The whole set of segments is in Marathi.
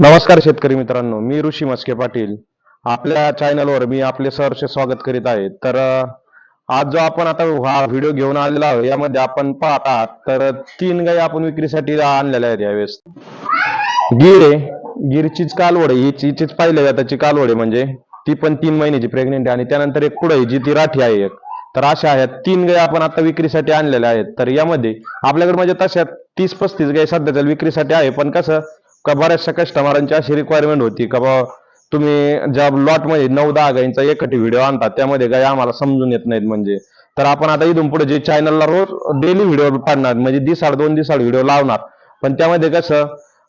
नमस्कार शेतकरी मित्रांनो मी ऋषी मस्के पाटील. आपल्या चॅनलवर मी आपले सहर्ष स्वागत करीत आहे. तर आज जो आपण आता हा व्हिडिओ घेऊन आलेला आहोत यामध्ये आपण पाहत आहात तर तीन गाई आपण विक्रीसाठी आणलेल्या आहेत यावेळेस. गिर आहे गिरचीच कालवड ही हिचीच पाहिलं जाताची कालवड आहे म्हणजे. ती पण तीन महिन्याची प्रेग्नेंट आहे आणि त्यानंतर एक पुढे जी ती राठी आहे एक. तर अशा आहेत तीन गाई आपण आता विक्रीसाठी आणलेल्या आहेत. तर यामध्ये आपल्याकडे म्हणजे तशा तीस पस्तीस गाई सध्याच्या विक्रीसाठी आहे पण कसं का बऱ्याचशा कस्टमरांची अशी रिक्वायरमेंट होती का बा तुम्ही ज्या लॉटमध्ये नऊ दहा गाईंचा एकटी व्हिडिओ आणतात त्यामध्ये गाई आम्हाला समजून येत नाहीत म्हणजे. तर आपण आता इथून पुढे जे चॅनलला रोज डेली व्हिडिओ पाडणार म्हणजे दिसाड दोन दिसाड व्हिडिओ लावणार. पण त्यामध्ये कसं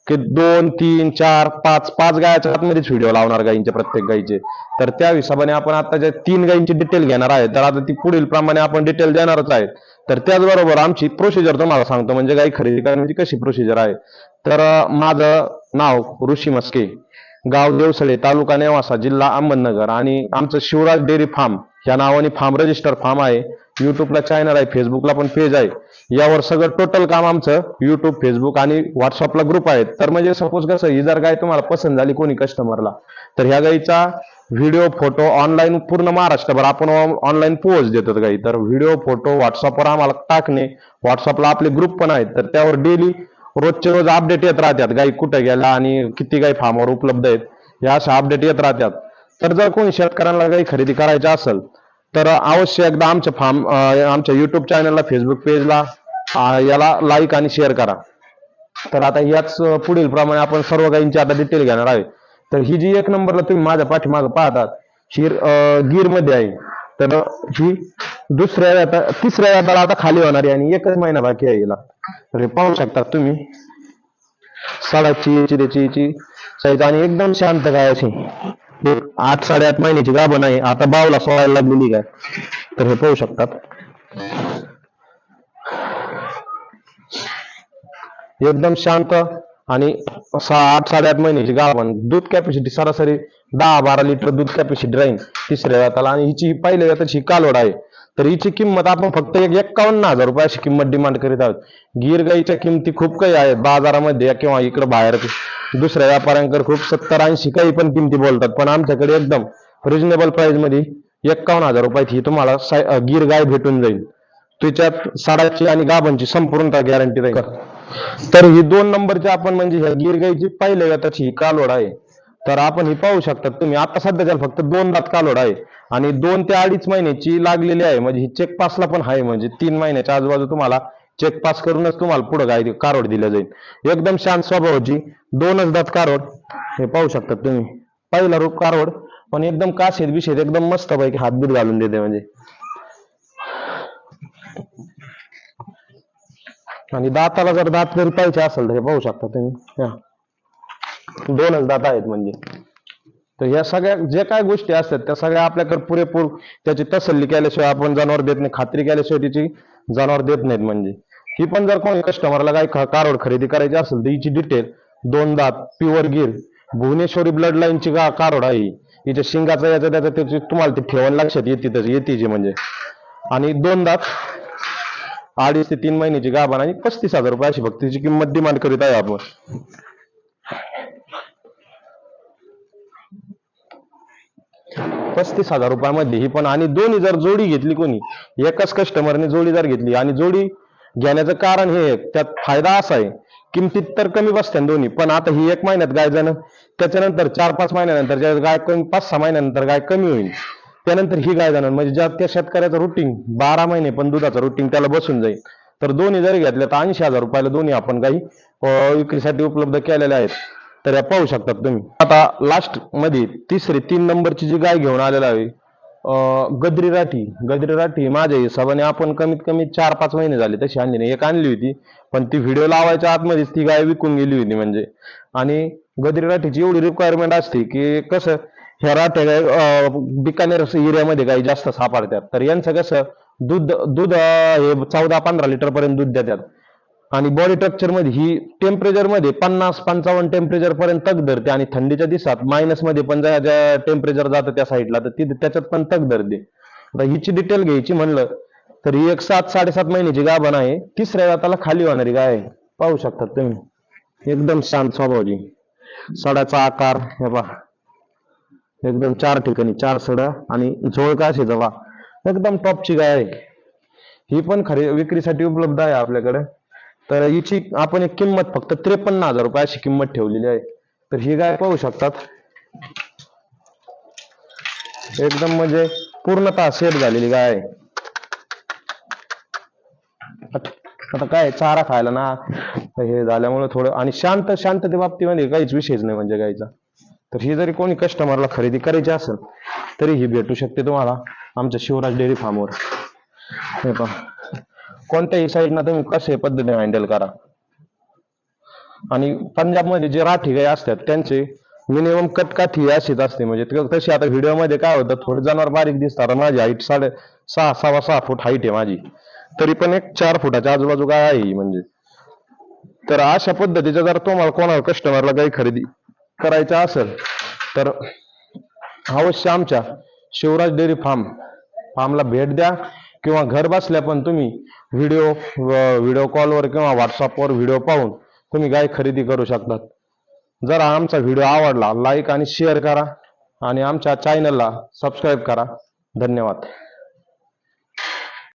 की दोन तीन चार पाच पाच गायाच्या आतमध्येच व्हिडिओ लावणार गायींचे प्रत्येक गायीचे तर त्या हिशोबाने आपण आता ज्या तीन गायींची डिटेल घेणार आहे तर आता ती पुढील प्रमाणे आपण डिटेल देणारच आहे. तर त्याचबरोबर आमची प्रोसिजर तुम्हाला सांगतो म्हणजे गाई खरेदी करण्याची कशी प्रोसिजर आहे. तर माझं नाव ऋषी मस्के. गाव देवसळे तालुका नेवासा जिल्हा अहमदनगर. आणि आमचं शिवराज डेअरी फार्म या नावाने फार्म रजिस्टर फार्म आहे. युट्यूबला चॅनल आहे फेसबुकला पण पेज आहे. यावर सगळं टोटल काम आमचं युट्यूब फेसबुक आणि व्हॉट्सअपला ग्रुप आहेत. तर म्हणजे सपोज कसं ही जर गाय तुम्हाला पसंत झाली कोणी कस्टमरला तर ह्या गाईचा व्हिडिओ फोटो ऑनलाईन पूर्ण महाराष्ट्रभर आपण ऑनलाईन पोहोच देतात गाई. तर व्हिडिओ फोटो व्हॉट्सअपवर आम्हाला टाकणे व्हॉट्सअपला आपले ग्रुप पण आहेत. तर त्यावर डेली रोजचे रोज अपडेट येत राहतात. गाई कुठे गेला आणि किती गाई फार्मवर उपलब्ध आहेत या अशा अपडेट येत राहतात. तर जर कोणी शेतकऱ्यांना गाई खरेदी करायची असेल तर अवश्य एकदा आमच्या फार्म आमच्या युट्यूब चॅनलला फेसबुक पेजला याला लाईक आणि शेअर करा. तर आता याच पुढील प्रमाणे आपण सर्व गाईंची आता डिटेल घेणार आहे. तर ही जी एक नंबरला तुम्ही माझ्या पाठीमाग पाहतात ही गीरमध्ये आहे. तर ही दुसऱ्या तिसऱ्या व्याताला आता खाली होणार आहे आणि एकच महिना बाकी आहे हिला. हे पाहू शकता तुम्ही. साडाची याची त्याची याची साईज आणि एकदम शांत गाय अशी. आठ साडेआठ महिन्याची गाभण आहे. आता बावला सोळायला लागलेली गाय. तर हे पाहू शकतात. एकदम शांत आणि सहा आठ साडेआठ महिन्याची गाभण. दूध कॅपॅसिटी सरासरी दहा बारा लिटर दूध कॅपॅसिटी राहील तिसऱ्या जाताला आणि हिची पहिल्या जाताची कालवड आहे. तर हिची किंमत आपण फक्त एक एक्कावन्न हजार रुपये अशी किंमत डिमांड करीत आहोत. गिर गाईच्या किमती खूप काही आहेत. बाजारामध्ये किंवा इकडे बाहेर दुसऱ्या व्यापाऱ्यांकडे खूप सत्तर ऐंशी काही पण किमती बोलतात. पण आमच्याकडे एकदम रिजनेबल प्राइसमध्ये एक्कावन्न हजार रुपयात ही तुम्हाला गिर गाय भेटून जाईल. त्याच्यात साडाची आणि गाभांची संपूर्ण गॅरंटी राहील. तर ही दोन नंबरची आपण म्हणजे ह्या गिर गाईची पहिल्या गटाची ही कालवड आहे. तर आपण हे पाहू शकता तुम्ही आता सध्याच्या फक्त दोन दात कालोड आहे आणि दोन ते अडीच महिन्याची लागलेली आहे. म्हणजे ही चेक पासला पण आहे म्हणजे तीन महिन्याच्या आजूबाजू तुम्हाला चेक पास करूनच तुम्हाला पुढे गाय कारोड दिल्या जाईल. एकदम शांत स्वभावाची दोनच दात कारोड हे पाहू शकता तुम्ही. पहिला रूप कारोड पण एकदम काशेत बिशेत एकदम मस्त पैकी हातबीत घालून देते म्हणजे. आणि दाताला जर दात जरी पाहिजे असेल तर हे पाहू शकता तुम्ही. या. दोनच दात आहेत म्हणजे. तर या सगळ्या जे काय गोष्टी असतात त्या सगळ्या आपल्याकडे पुरेपूर त्याची तसल्ली केल्याशिवाय आपण जनावर देत नाही खात्री केल्याशिवाय तिची जनावर देत नाहीत म्हणजे. ही पण जर कोणी कस्टमरला काही ख- कारोड खरेदी करायची असेल तर हिची डिटेल दोन दात प्युअर गिर भुवनेश्वरी ब्लड लाईनची गा कारोड आहे हिच्या शिंगाचा याचा त्याचा त्याची तुम्हाला ते ठेवण लक्षात येते येते जी म्हणजे. आणि दोन दात अडीच ते तीन महिन्याची गाभण आणि पस्तीस हजार रुपये अशी फक्त तिची किंमत डिमांड करीत आहे आपण. पस्तीस हजार रुपयामध्ये ही पण. आणि दोन्ही जर जोडी घेतली कोणी एकाच कस्टमरने जोडी जर घेतली. आणि जोडी घेण्याचं कारण हे त्यात फायदा असा आहे किमतीत तर कमी बसते दोन्ही पण आता ही एक महिन्यात गाय जाणं त्याच्यानंतर चार पाच महिन्यानंतर गाय कमी पाच सहा महिन्यानंतर गाय कमी होईल त्यानंतर ही गाय जाणार म्हणजे ज्या त्या शेतकऱ्याचं रुटीन बारा महिने पण दुधाचं रुटीन त्याला बसून जाईल. तर दोन्ही जरी घेतल्या तर ऐंशी हजार रुपयाला दोन्ही आपण गाई विक्रीसाठी उपलब्ध केलेल्या आहेत. तर या पाहू शकतात तुम्ही. आता लास्टमध्ये तिसरी तीन नंबरची जी गाय घेऊन आलेला आहे गद्री राठी. गद्री राठी माझ्या हिशोबाने आपण कमीत कमी चार पाच महिने झाले तशी आणली नाही. एक आणली होती पण ती व्हिडिओ लावायच्या आतमध्येच ती गाय विकून गेली होती म्हणजे. आणि गद्री राठीची एवढी रिक्वायरमेंट असते की कसं ह्या राठ्या गाय बिकानेर एरियामध्ये गाय जास्त सापडतात. तर यांचं कसं दूध दूध हे चौदा पंधरा लिटर पर्यंत दूध देतात. आणि बॉडी स्ट्रक्चरमध्ये ही टेम्परेचरमध्ये पन्नास पंचावन्न टेम्परेचर पर्यंत तग धरते आणि थंडीच्या दिवसात मायनसमध्ये पण ज्या ज्या टेम्परेचर जातं त्या साईडला तर ती त्याच्यात पण तग धरते. आता हिची डिटेल घ्यायची म्हणलं तर ही एक सात साडेसात महिन्याची गाभण आहे. तिसऱ्या जाताला खाली होणारी गाय आहे. पाहू शकतात तुम्ही. एकदम शांत स्वभावाची सडाचा आकार हे पहा. एकदम चार ठिकाणी चार सडा आणि झोळका असे जवा. एकदम टॉपची गाय आहे. ही पण खरे विक्रीसाठी उपलब्ध आहे आपल्याकडे. तर हिची आपण एक किंमत फक्त त्रेपन्न हजार रुपये अशी किंमत ठेवलेली आहे. तर ही गाय पाहू शकतात? एकदम म्हणजे पूर्णतः सेट झालेली गाय. आता काय चारा खायला ना हे झाल्यामुळे थोडं आणि शांत शांतते बाबतीमध्ये काहीच विषयच नाही म्हणजे गायचा. तर ही जरी कोणी कस्टमरला खरेदी करायची असेल तरी ही भेटू शकते तुम्हाला आमच्या शिवराज डेअरी फार्मवर. हे पहा. कोणत्याही साईडना तुम्ही कसे पद्धतीने हँडल करा. आणि पंजाबमध्ये जे राठी गाय असतात त्यांचे मिनिमम कटकाठी अशीच असते. म्हणजे तशी आता व्हिडिओमध्ये काय होतं थोडं जनावर बारीक दिसतात माझी हाईट साडे सहा सव्वा सहा फूट हाईट आहे माझी. तरी पण एक चार फुटाच्या आजूबाजू काय आहे ही म्हणजे. तर अशा पद्धतीचं जर तुम्हाला कोणाला कस्टमरला काही खरेदी करायचं असेल तर अवश्य आमच्या शिवराज डेअरी फार्म फार्मला भेट द्या. किंवा घर बसल्या पण तुम्ही व्हिडिओ व्हिडिओ कॉलवर किंवा व्हॉट्सअपवर व्हिडिओ पाहून तुम्ही गाय खरेदी करू शकतात. जर आमचा व्हिडिओ आवडला लाईक आणि शेअर करा आणि आमच्या चॅनलला सबस्क्राईब करा. धन्यवाद.